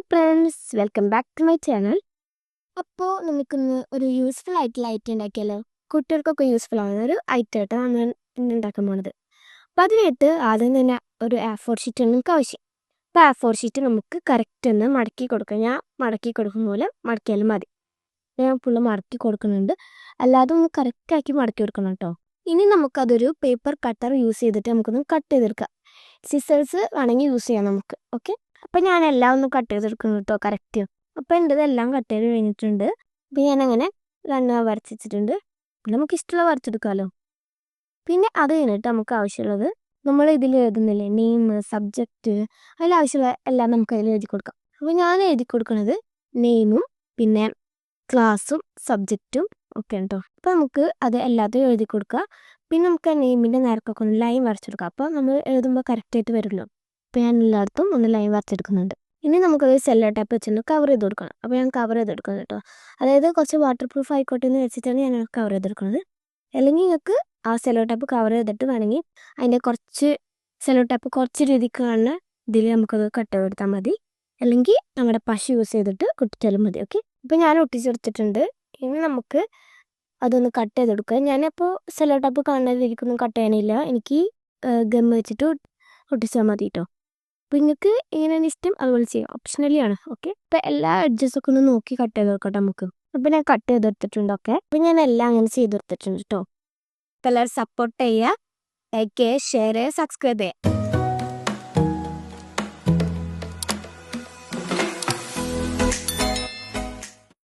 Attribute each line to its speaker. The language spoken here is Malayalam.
Speaker 1: Friends welcome back to my channel അപ്പോൾ നമുക്കിന്ന് ഒരു യൂസ്ഫുൾ ആയിട്ടുള്ള ഐറ്റം ഉണ്ടാക്കിയാലോ? കുട്ടികൾക്കൊക്കെ യൂസ്ഫുൾ ആവുന്ന ഒരു ഐറ്റം ആയിട്ടാണ് നമ്മൾ ഇന്ന് ഉണ്ടാക്കാൻ പോണത്. അപ്പോൾ അതിനായിട്ട് ആദ്യം തന്നെ ഒരു എ ഫോർ ഷീറ്റ് നമുക്ക് ആവശ്യം. അപ്പോൾ എ ഫോർ ഷീറ്റ് നമുക്ക് കറക്റ്റ് ഒന്ന് മടക്കി കൊടുക്കാം. ഞാൻ മടക്കി കൊടുക്കുന്ന പോലെ മടക്കിയാലും മതി. ഞാൻ ഫുള്ള് മടക്കി കൊടുക്കുന്നുണ്ട്. അല്ലാതെ ഒന്ന് കറക്റ്റാക്കി മടക്കി കൊടുക്കണം കേട്ടോ ഇനി നമുക്കതൊരു പേപ്പർ കട്ടർ യൂസ് ചെയ്തിട്ട് നമുക്കൊന്ന് കട്ട് ചെയ്തെടുക്കാം. സിസേഴ്സ് വേണമെങ്കിൽ യൂസ് ചെയ്യാം നമുക്ക്. ഓക്കെ അപ്പം ഞാൻ എല്ലാം ഒന്ന് കട്ട് ചെയ്തെടുക്കുന്നു കേട്ടോ കറക്റ്റ് അപ്പം എന്റെ ഇതെല്ലാം കട്ട് ചെയ്ത് കഴിഞ്ഞിട്ടുണ്ട്. അപ്പം ഞാനങ്ങനെ രണ്ട് വരച്ചിട്ടുണ്ട് പിന്നെ നമുക്ക് ഇഷ്ടമുള്ള വരച്ചെടുക്കാമല്ലോ പിന്നെ അത് കഴിഞ്ഞിട്ട് നമുക്ക് ആവശ്യമുള്ളത് നമ്മൾ ഇതിൽ എഴുതുന്നില്ലേ നെയിം സബ്ജക്റ്റ് അതിൽ ആവശ്യമുള്ള എല്ലാം നമുക്ക് അതിൽ എഴുതി കൊടുക്കാം. അപ്പോൾ ഞാൻ എഴുതി കൊടുക്കുന്നത് നെയിമും പിന്നെ ക്ലാസ്സും സബ്ജക്റ്റും ഒക്കെ കേട്ടോ അപ്പോൾ നമുക്ക് അത് എല്ലാത്തിനും എഴുതി കൊടുക്കുക പിന്നെ നമുക്ക് ആ നെയിമിന്റെ നേരക്കൊക്കെ ഒന്ന് ലൈൻ വരച്ചെടുക്കാം അപ്പോൾ നമ്മൾ എഴുതുമ്പോൾ കറക്റ്റായിട്ട് വരുമല്ലോ. എല്ലായിടത്തും ഒന്ന് ലൈൻ വരച്ചെടുക്കുന്നുണ്ട്. ഇനി നമുക്കത് സെല്ലോ ടൈപ്പ് വെച്ചൊന്ന് കവർ ചെയ്ത് കൊടുക്കണം. അപ്പോൾ ഞാൻ കവർ ചെയ്തെടുക്കുന്നത് കേട്ടോ. അതായത് കുറച്ച് വാട്ടർ പ്രൂഫ് ആയിക്കോട്ടെ എന്ന് വെച്ചിട്ടാണ് ഞാൻ കവർ ചെയ്തെടുക്കുന്നത് അല്ലെങ്കിൽ നിങ്ങൾക്ക് ആ സെല്ലോ ടൈപ്പ് കവർ ചെയ്തിട്ട് വേണമെങ്കിൽ അതിന്റെ കുറച്ച് സെല്ലോ ടൈപ്പ് കുറച്ച് രീതിക്ക് കാണുന്ന ഇതിൽ നമുക്കത് കട്ട് ചെയ്തെടുത്താൽ മതി. അല്ലെങ്കിൽ നമ്മുടെ പശ യൂസ് ചെയ്തിട്ട് കുട്ടിച്ചാലും മതി. ഓക്കെ അപ്പോൾ ഞാൻ ഒട്ടിച്ചെടുത്തിട്ടുണ്ട്. ഇനി നമുക്ക് അതൊന്ന് കട്ട് ചെയ്തെടുക്കുക ഞാനപ്പോൾ സെല്ലോ ടൈപ്പ് കാണുന്ന രീതിക്കൊന്നും കട്ട് ചെയ്യാനില്ല. എനിക്ക് ഗം വെച്ചിട്ട് ഒട്ടിച്ചാൽ മതി കേട്ടോ. അപ്പോൾ നിങ്ങൾക്ക് എങ്ങനെയാണ് ഇഷ്ടം അതുപോലെ ചെയ്യാം. ഓപ്ഷണലി ആണ്. ഓക്കെ അപ്പോൾ എല്ലാ എഡ്ജസൊക്കെ ഒന്ന് നോക്കി കട്ട് ചെയ്ത് നോക്കട്ടെ നമുക്ക്. അപ്പോൾ ഞാൻ കട്ട് ചെയ്തെടുത്തിട്ടുണ്ട് ഓക്കെ അപ്പോൾ ഞാൻ എല്ലാം അങ്ങനെ ചെയ്തെടുത്തിട്ടുണ്ട് കേട്ടോ അപ്പോൾ എല്ലാവരും സപ്പോർട്ട് ചെയ്യുക. ലൈക്ക് ചെയ്യുക ഷെയർ ചെയ്യുക സബ്സ്ക്രൈബ് ചെയ്യുക.